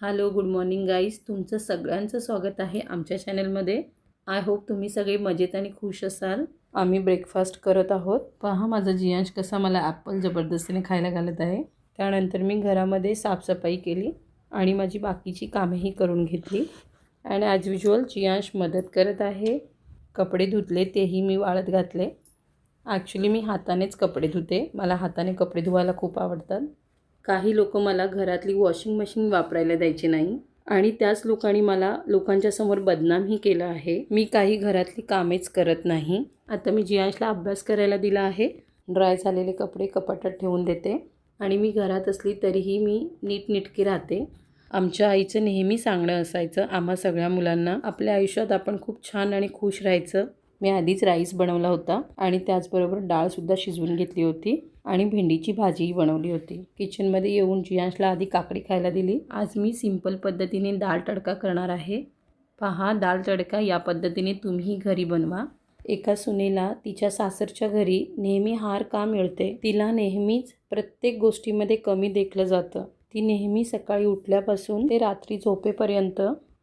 Hello good morning guys तुमचं सगळ्यांचं स्वागत आहे आमच्या चॅनलमध्ये आय होप तुम्ही सगळे मजेत आणि खुश असाल. आम्ही ब्रेकफास्ट करत आहोत. पहा माझा जियांश कसा मला ॲपल जबरदस्तीने खायला घालत आहे. त्यानंतर मी घरामध्ये साफसफाई केली आणि माझी बाकीची कामेही करून घेतली. अँड ॲज युजल जियांश मदत करत आहे. कपडे धुतले तेही मी वाळत घातले. ॲक्च्युली मी हातानेच कपडे धुते. मला हाताने कपडे धुवायला खूप आवडतात. काही लोक मला घरातली वॉशिंग मशीन वापरायला द्यायची नाही आणि त्याच लोकांनी मला लोकांच्या समोर बदनामही केलं आहे. मी काही घरातली कामेच करत नाही. आता मी जियांशला अभ्यास करायला दिला आहे. ड्राय झालेले कपडे कपाटात ठेवून देते. आणि मी घरात असली तरीही मी नीटनिटकी राहते. आमच्या आईचं नेहमी सांगणं असायचं आम्हा सगळ्या मुलांना आपल्या आयुष्यात आपण खूप छान आणि खुश राहायचं. मी आधीच राईस बनवला होता आणि त्याचबरोबर डाळसुद्धा शिजवून घेतली होती. आणि भेंडीची भाजीही बनवली होती. किचनमध्ये येऊन जियांशला आधी काकडी खायला दिली. आज मी सिंपल पद्धतीने दाल तडका करणार आहे. पहा दाल तडका या पद्धतीने तुम्ही घरी बनवा. एका सुनेला तिच्या सासरच्या घरी नेहमी हार का मिळते? तिला नेहमीच प्रत्येक गोष्टीमध्ये कमी देखलं जातं. ती नेहमी सकाळी उठल्यापासून ते रात्री झोपेपर्यंत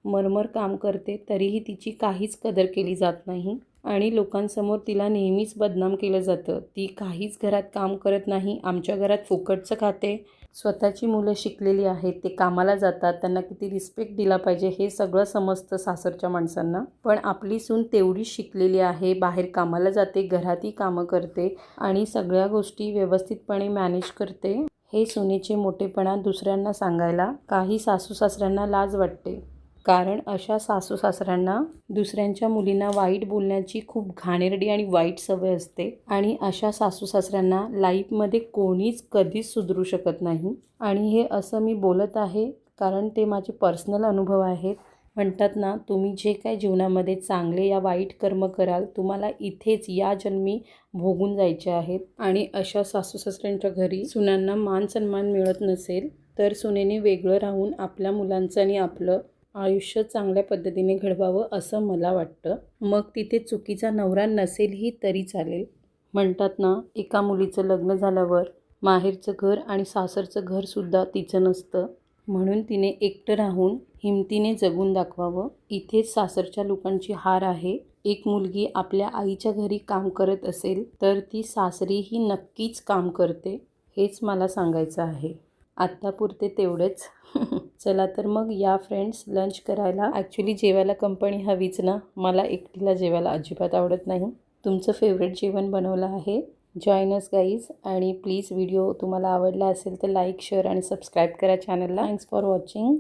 मरमर काम करते तरीही तिची काहीच कदर केली जात नाही आणि लोकांसमोर तिला नेहमीच बदनाम केलं जातं. ती काहीच घरात काम करत नाही आमच्या घरात फुकटचं खाते. स्वतःची मुलं शिकलेली आहेत ते कामाला जातात त्यांना किती रिस्पेक्ट दिला पाहिजे हे सगळं समजतं सासरच्या माणसांना. पण आपली सून तेवढीच शिकलेली आहे बाहेर कामाला जाते घरातही कामं करते आणि सगळ्या गोष्टी व्यवस्थितपणे मॅनेज करते. हे सुनेचे मोठेपणा दुसऱ्यांना सांगायला काही सासू सासऱ्यांना लाज वाटते. कारण अशा सासू सासऱ्यांना दुसऱ्यांच्या मुलींना वाईट बोलण्याची खूप घाणेरडी आणि वाईट सवय असते आणि अशा सासू सासऱ्यांना लाईफमध्ये कोणीच कधीच सुधरू शकत नाही. आणि हे असं मी बोलत आहे कारण ते माझे पर्सनल अनुभव आहेत. म्हणतात ना तुम्ही जे काय जीवनामध्ये चांगले या वाईट कर्म कराल तुम्हाला इथेच या जन्मी भोगून जायचे आहेत. आणि अशा सासू सासऱ्यांच्या घरी सुनांना मान सन्मान मिळत नसेल तर सुनेने वेगळं राहून आपल्या मुलांचं आणि आपलं आयुष्य चांगल्या पद्धतीने घडवावं असं मला वाटतं. मग तिथे चुकीचा नवरा नसेलही तरी चालेल. म्हणतात ना एका मुलीचं लग्न झाल्यावर माहेरचं घर आणि सासरचं घरसुद्धा तिचं नसतं. म्हणून तिने एकटं राहून हिमतीने जगून दाखवावं. इथेच सासरच्या लोकांची हार आहे. एक मुलगी आपल्या आईच्या घरी काम करत असेल तर ती सासरीही नक्कीच काम करते हेच मला सांगायचं आहे. आत्तापुरते तेवढेच. चला तर मग या फ्रेंड्स लंच करायला. ॲक्च्युली जेवायला कंपनी हवीच ना. मला एकटीला जेवायला अजिबात आवडत नाही. तुमचं फेवरेट जेवण बनवलं आहे. जॉईनस गाईज आणि प्लीज व्हिडिओ तुम्हाला आवडला असेल तर लाईक शेअर आणि सबस्क्राईब करा चॅनलला थँक्स फॉर वॉचिंग